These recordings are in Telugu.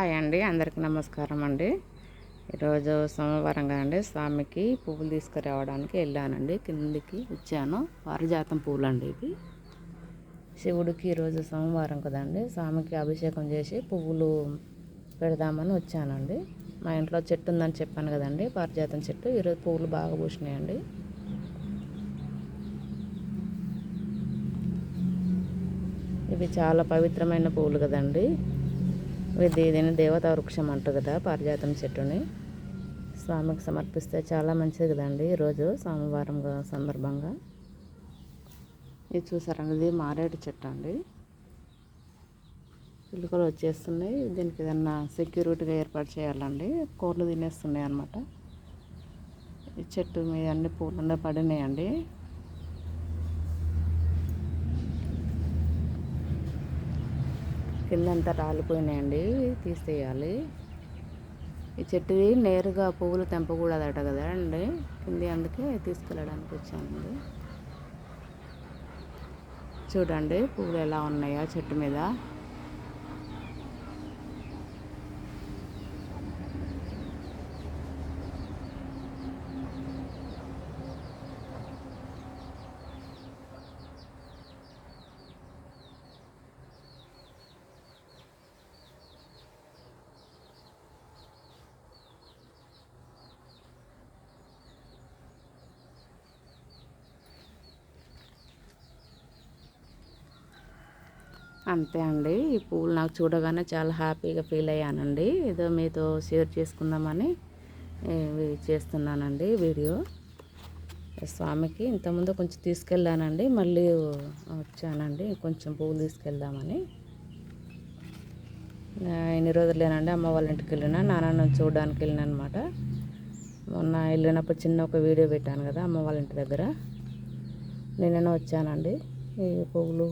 హాయ్ అండి అందరికి నమస్కారం అండి. ఈరోజు సోమవారం అండి స్వామికి పువ్వులు తీసుకురావడానికి వెళ్ళానండి. కిందికి వచ్చాను పారిజాతం పువ్వులు అండి ఇవి. శివుడికి ఈరోజు సోమవారం కదండి స్వామికి అభిషేకం చేసి పువ్వులు పెడదామని వచ్చానండి. మా ఇంట్లో చెట్టు ఉందని చెప్పాను కదండి పారిజాతం చెట్టు ఈరోజు పువ్వులు బాగా పూసినాయండి. ఇవి చాలా పవిత్రమైన పువ్వులు కదండి ఇది ఏదైనా దేవతా వృక్షం అంటారు కదా పారిజాతం చెట్టుని. స్వామికి సమర్పిస్తే చాలా మంచిది కదండి ఈరోజు సోమవారం సందర్భంగా. ఇది చూసారండి ఇది మారేడు చెట్టు అండి. పిలుకలు వచ్చేస్తున్నాయి దీనికి ఏదన్నా సెక్యూరిటీగా ఏర్పాటు చేయాలండి కోళ్ళు తినేస్తున్నాయి అనమాట ఈ చెట్టు మీద అన్ని పూలన్నీ పడినాయండి. కిందంతా రాలిపోయినాయండి తీసేయాలి. ఈ చెట్టుది నేరుగా పువ్వులు తెంపకూడదట కదా అండి కింది అందుకే తీసుకెళ్ళడానికి వచ్చానండి. చూడండి పువ్వులు ఎలా ఉన్నాయో చెట్టు మీద. అంతే అండి. ఈ పువ్వులు నాకు చూడగానే చాలా హ్యాపీగా ఫీల్ అయ్యానండి. ఏదో మీతో షేర్ చేసుకుందామని చేస్తున్నానండి వీడియో. స్వామికి ఇంతకుముందు కొంచెం తీసుకెళ్ళానండి. మళ్ళీ వచ్చానండి. కొంచెం పువ్వులు తీసుకెళ్దామని. ఎన్ని రోజులు లేనండి అమ్మ వాళ్ళ ఇంటికి వెళ్ళినా నాన్న చూడడానికి వెళ్ళిన అనమాట మొన్న వెళ్ళినప్పుడు చిన్న ఒక వీడియో పెట్టాను కదా అమ్మ వాళ్ళ ఇంటి దగ్గర. నేనైనా వచ్చానండి. ఈ పువ్వులు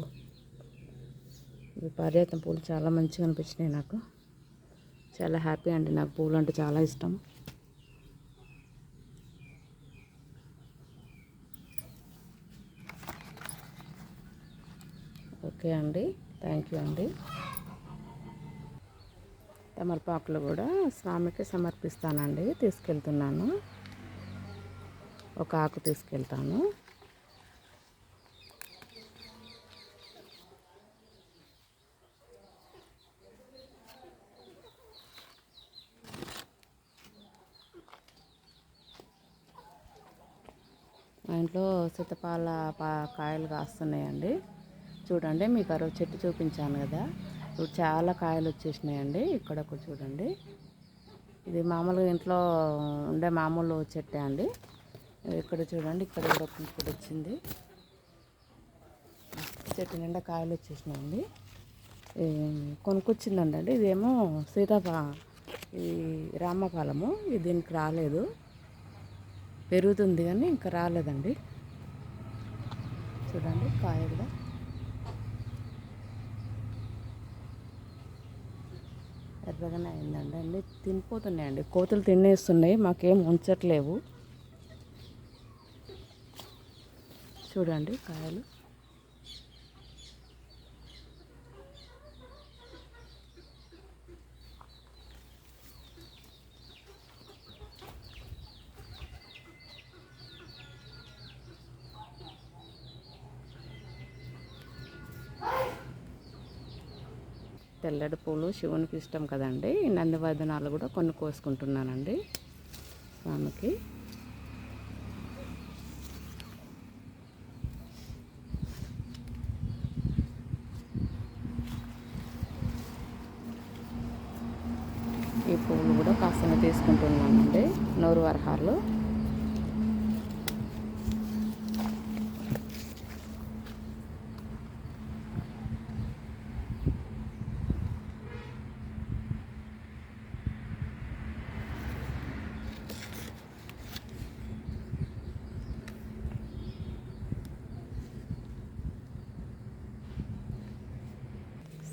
ఇవి పారిజాతం పూలు చాలా మంచిగా అనిపించినాయి నాకు. చాలా హ్యాపీ అండి నాకు పూలు అంటే చాలా ఇష్టం. ఓకే అండి. థ్యాంక్ యూ అండి. తమలపాకులు కూడా స్వామికి సమర్పిస్తానండి. తీసుకెళ్తున్నాను. ఒక ఆకు తీసుకెళ్తాను. ఇంట్లో సీతపాల పా కాయలు కాస్తున్నాయండి. చూడండి మీకు ఆ రోజు చెట్టు చూపించాను కదా. ఇప్పుడు చాలా కాయలు వచ్చేసినాయండి. ఇక్కడ ఒక చూడండి. ఇది మామూలుగా ఇంట్లో ఉండే మామూలు చెట్టే అండి. ఇక్కడ చూడండి ఇక్కడ కూడా ఇప్పుడు వచ్చింది. చెట్టు నిండా కాయలు వచ్చేసినాయండి. కొనుక్కొచ్చిందండి. ఇదేమో సీతాఫా ఈ రామఫలము. ఇది దీనికి రాలేదు. పెరుగుతుంది కానీ ఇంకా రాలేదండి. చూడండి కాయ కూడా. ఎర్రగానే అయిందండి. అన్నీ తినిపోతున్నాయండి. కోతులు తినేస్తున్నాయి. మాకేం ఉంచట్లేవు. చూడండి కాయలు. తెల్లడి పూలు శివునికి ఇష్టం కదండి. నందివర్ధనాలు కూడా కొన్ని కోసుకుంటున్నానండి. స్వామికి. ఈ పువ్వులు కూడా కాస్త తీసుకుంటున్నానండి. నూరు వరహాలు.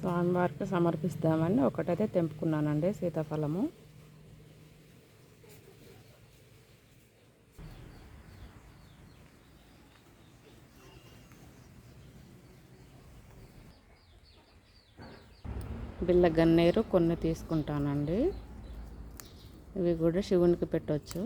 స్వామివారికి సమర్పిస్తామని ఒకటైతే తెంపుకున్నానండి సీతాఫలము. బిళ్ళ గన్నేరు కొన్ని తీసుకుంటానండి. ఇవి కూడా శివునికి పెట్టవచ్చు